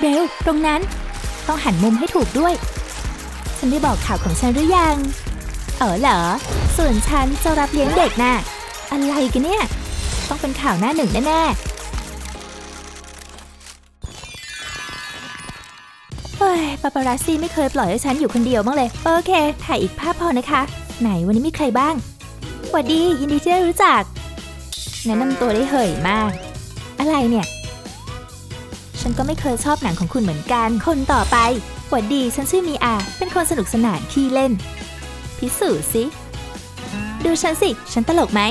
เร็วตรงนั้น ต้องหันมุมให้ถูกด้วย ฉันได้บอกข่าวของฉันหรือยัง เออเหรอ ส่วนฉันจะรับเลี้ยงเด็กน่ะ อะไรกันเนี่ย ต้องเป็นข่าวหน้าหนึ่งแน่ๆเฮ้ยปาปารัสซี่ไม่เคยปล่อยให้ฉันอยู่คนเดียวบ้างเลย โอเค ถ่ายอีกภาพพอนะคะ ไหนวันนี้มีใครบ้างสวัสดี ยินดีที่ได้รู้จักแนะนำตัวได้เหยมาก อะไรเนี่ย ฉันก็ไม่เคยชอบหนังของคุณเหมือนกัน คนต่อไปหวัดดี ฉันชื่อมีอา เป็นคนสนุกสนานขี้เล่น พิสูจน์สิ ดูฉันสิ ฉันตลกไหม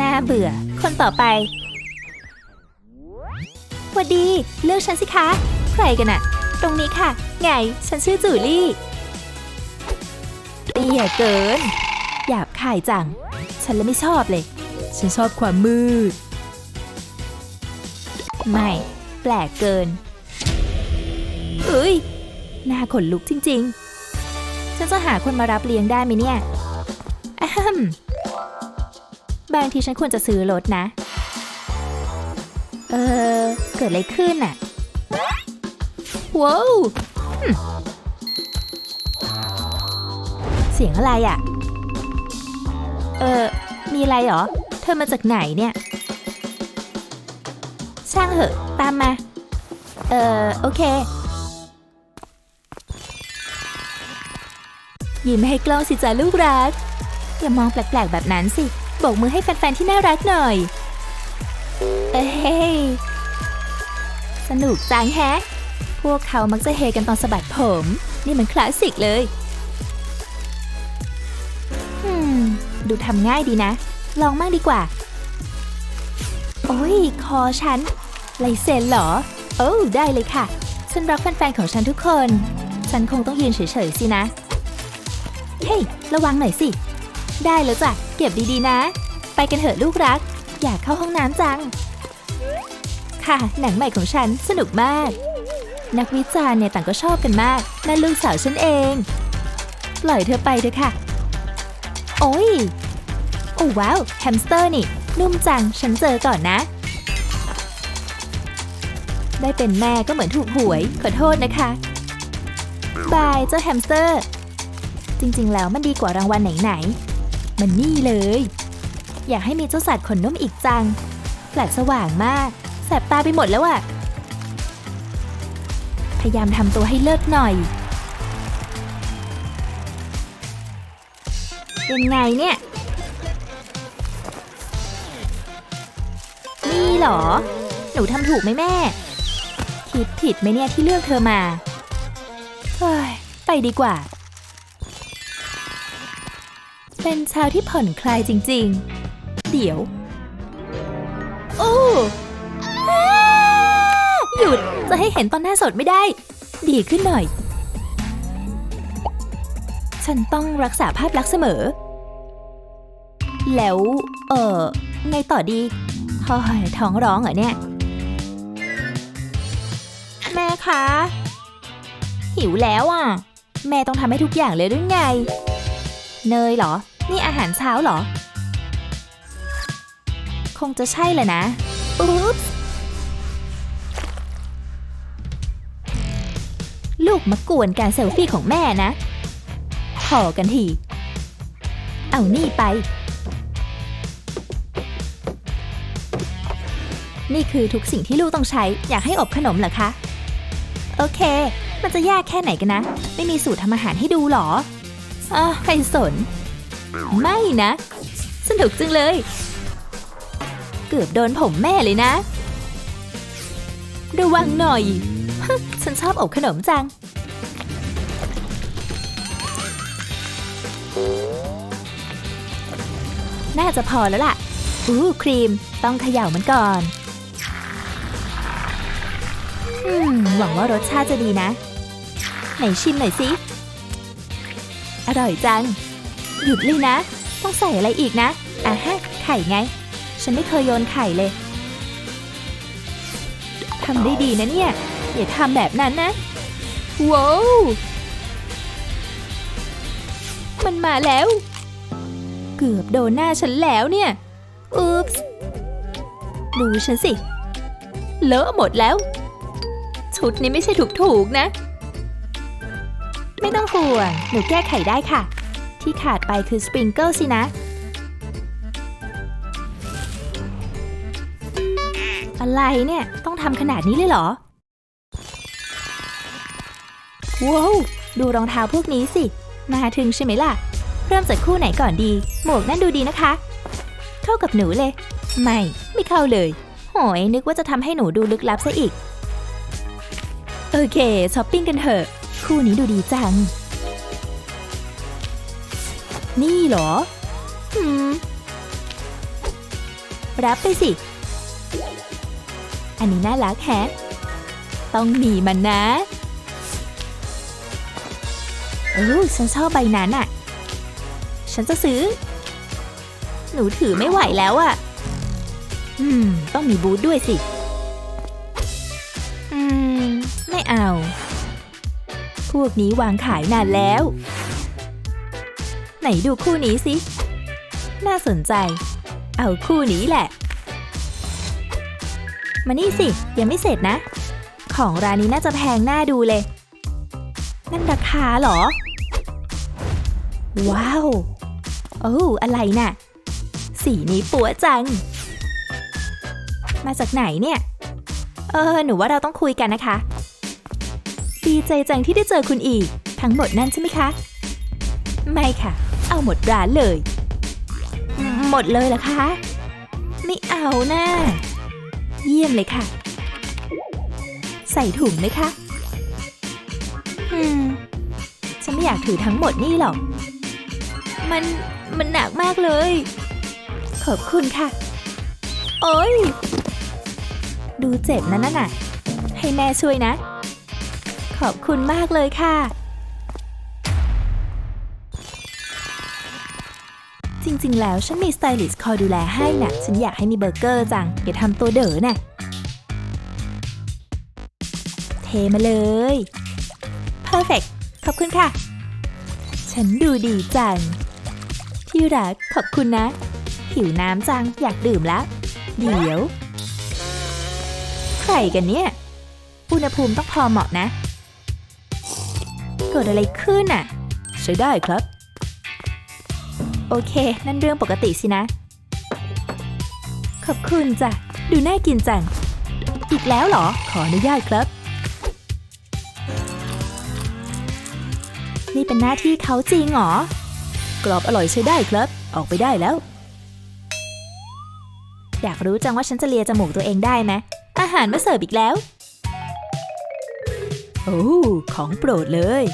น่าเบื่อ คนต่อไปหวัดดี เลือกฉันสิคะ ใครกันอะตรงนี้ค่ะ ไง ฉันชื่อจูลี่เตี้ยเกิน หยาบคายจัง ฉันเลยไม่ชอบเลย ฉันชอบความมืด ไม่ แปลกเกินเอ้ยหน้าขนลุกจริงๆ ฉันจะหาคนมารับเลี้ยงได้ไหมเนี่ยอมบางทีฉันควรจะซื้อรถนะ เออ เกิดอะไรขึ้นอะว้าวเสียงอะไรอะเออ มีอะไรเหรอ เธอมาจากไหนเนี่ย ช่างเหอะ ตามมา เอ่อโอเค ยิ้มให้กล้องสิจ้าลูกรัก อย่ามองแปลกๆแบบนั้นสิโบกมือให้แฟนๆที่น่ารักหน่อย เอ้ยสนุกจังแฮะ พวกเขามักจะเฮกันตอนสะบัดผม นี่มันคลาสสิกเลยอืมดูทำง่ายดีนะ ลองมั่งดีกว่า โอ้ย คอฉันลายเซ็นเหรอ โอ้ได้เลยค่ะ ฉันรักแฟนๆ ของฉันทุกคน ฉันคงต้องยืนเฉยๆ สินะ เฮ้ย ระวังหน่อยสิ ได้แล้วจ้ะ เก็บดีๆ นะ ไปกันเถอะลูกรัก อยากเข้าห้องน้ำจัง ค่ะ หนังใหม่ของฉันสนุกมาก นักวิจารณ์เนี่ยต่างก็ชอบกันมากนั่นลูกสาวฉันเอง ปล่อยเธอไปเถอะค่ะ โอ้ย โอ้ว้าว แฮมสเตอร์นี่ นุ่มจังฉันเจอก่อนนะ ได้เป็นแม่ก็เหมือนถูกหวย ขอโทษนะคะ บายเจ้าแฮมสเตอร์ จริงๆ แล้วมันดีกว่ารางวัลไหนๆ มันนี่เลย อยากให้มีเจ้าสัตว์ขนนุ่มอีกจัง แปลกสว่างมาก แสบตาไปหมดแล้วอะพยายามทำตัวให้เลิศหน่อยยังไงเนี่ย นี่เหรอ หนูทำถูกไหมแม่คิดผิดไหมเนี่ยที่เลือกเธอมาเฮ้ยไปดีกว่า เป็นเช้าที่ผ่อนคลายจริง ๆ เดี๋ยวโอ้หยุดจะให้เห็นตอนหน้าสดไม่ได้ ดีขึ้นหน่อย ฉันต้องรักษาภาพลักษณ์เสมอ แล้ว เออไงต่อดี เฮ้ยท้องร้องเหรอเนี่ย แม่คะ หิวแล้วอะ แม่ต้องทำให้ทุกอย่างเลยหรือไง เนยเหรอ นี่อาหารเช้าเหรอ คงจะใช่แหละนะ อุ๊บลูกมากวนการเซลฟี่ของแม่นะพอกันที เอานี่ไป นี่คือทุกสิ่งที่ลูกต้องใช้ อยากให้อบขนมเหรอคะ โอเค มันจะยากแค่ไหนกันนะ ไม่มีสูตรทำอาหารให้ดูหรออะใครสน ไม่นะ สนุกจังเลย เกือบโดนผมแม่เลยนะ ระวังหน่อย ฉันชอบอบขนมจัง น่าจะพอแล้วล่ะ อู้ครีม ต้องเขย่ามันก่อน อืม หวังว่ารสชาติจะดีนะ ไหนชิมหน่อยสิ อร่อยจัง หยุดเลยนะ ต้องใส่อะไรอีกนะ อะฮะ ไข่ไง ฉันไม่เคยโยนไข่เลย ทำได้ดีนะเนี่ย อย่าทำแบบนั้นนะ ว้าว มันมาแล้ว เกือบโดนหน้าฉันแล้วเนี่ย อุ๊ปส์ดูฉันสิ เลอะหมดแล้ว ชุดนี้ไม่ใช่ถูกๆนะ ไม่ต้องห่วงหนูแก้ไขได้ค่ะ ที่ขาดไปคือสปริงเกิลสินะ อะไรเนี่ย ต้องทำขนาดนี้เลยเหรอ ว้าวดูรองเท้าพวกนี้สิ มาถึงใช่ไหมล่ะ เริ่มจากคู่ไหนก่อนดี หมวกนั่นดูดีนะคะ เข้ากับหนูเลย ไม่ ไม่เข้าเลย โหยนึกว่าจะทำให้หนูดูลึกลับซะอีก โอเคช้อปปิ้งกันเถอะ คู่นี้ดูดีจัง นี่เหรอหืมรับไปสิ อันนี้น่ารักแฮะ ต้องมีมันนะเออฉันชอบใบนั้นอะฉันจะซื้อ หนูถือไม่ไหวแล้วอะอืม ต้องมีบูธด้วยสิ เอา พวกนี้วางขายนานแล้ว ไหนดูคู่นี้สิ น่าสนใจ เอาคู่นี้แหละ มานี่สิ ยังไม่เสร็จนะ ของร้านนี้น่าจะแพงน่าดูเลย นั่นราคาเหรอ ว้าว โอ้อะไรน่ะ สีนี้ปัวจัง มาจากไหนเนี่ยเออ หนูว่าเราต้องคุยกันนะคะ ดีใจจังที่ได้เจอคุณอีก ทั้งหมดนั่นใช่ไหมคะ ไม่ค่ะ เอาหมดร้านเลย หมดเลยเหรอคะ ไม่เอานะ่าเยี่ยมเลยค่ะ ใส่ถุงไหมคะอืมฉันไม่อยากถือทั้งหมดนี่หรอก มันมันหนักมากเลย ขอบคุณค่ะ โอ้ย ดูเจ็บนะนั่นน่ะ ให้แม่ช่วยนะ ขอบคุณมากเลยค่ะ จริงๆ แล้วฉันมีสไตลิสต์คอยดูแลให้น่ะ ฉันอยากให้มีเบอร์เกอร์จัง อย่าทำตัวเด๋อน่ะ เทมาเลย perfect ขอบคุณค่ะ ฉันดูดีจัง ที่รักขอบคุณนะ หิวน้ำจังอยากดื่มแล้ว เดี๋ยว ใครกันเนี่ย อุณหภูมิต้องพอเหมาะนะเกิดอะไรขึ้นอะ ใช้ได้ครับ โอเค นั่นเรื่องปกติสินะ ขอบคุณจ้ะ ดูน่ากินจัง อีกแล้วเหรอ ขออนุญาตครับ นี่เป็นหน้าที่เขาจริงเหรอ กรอบอร่อยใช้ได้ครับ ออกไปได้แล้ว อยากรู้จังว่าฉันจะเลียจมูกตัวเองได้ไหมอาหารมาเสิร์ฟอีกแล้วโอ้ ของโปรดเลย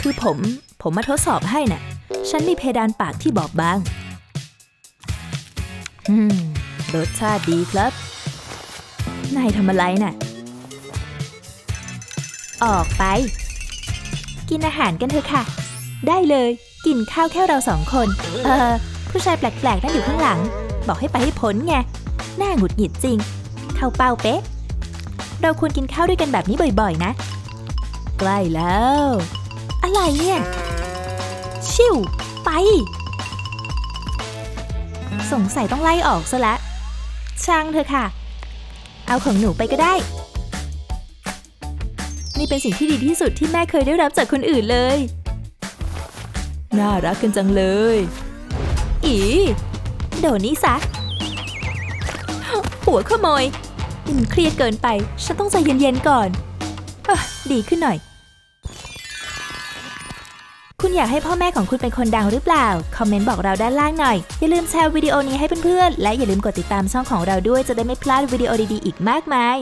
คือผม ผมมาทดสอบให้น่ะ ฉันมีเพดานปากที่บอบบาง อืม รสชาติดีครับ นายทำอะไรน่ะ ออกไป กินอาหารกันเถอะค่ะ ได้เลย กินข้าวแค่เราสองคน เออ ผู้ชายแปลกๆนั่งอยู่ข้างหลัง บอกให้ไปให้พ้นไง น่าหงุดหงิดจริง เข้าเป้าเป๊ะ เราควรกินข้าวด้วยกันแบบนี้บ่อยๆ นะ ใกล้แล้ว อะไรเนี่ย ชิวไป สงสัยต้องไล่ออกซะและ้วช่างเธอะค่ะ เอาของหนูไปก็ได้ นี่เป็นสิ่งที่ดีที่สุดที่แม่เคยได้รับจากคนอื่นเลย น่ารักกันจังเลย อี โดนนี่ซะ หัวขโมยมันเครียดเกินไป ฉันต้องใจเย็นๆก่อนอดีขึ้นหน่อย คุณอยากให้พ่อแม่ของคุณเป็นคนดังหรือเปล่า คอมเมนต์บอกเราด้านล่างหน่อย อย่าลืมแชร์วิดีโอนี้ให้เพื่อนๆ และอย่าลืมกดติดตามช่องของเราด้วยจะได้ไม่พลาดวิดีโอดีๆ อีกมากมาย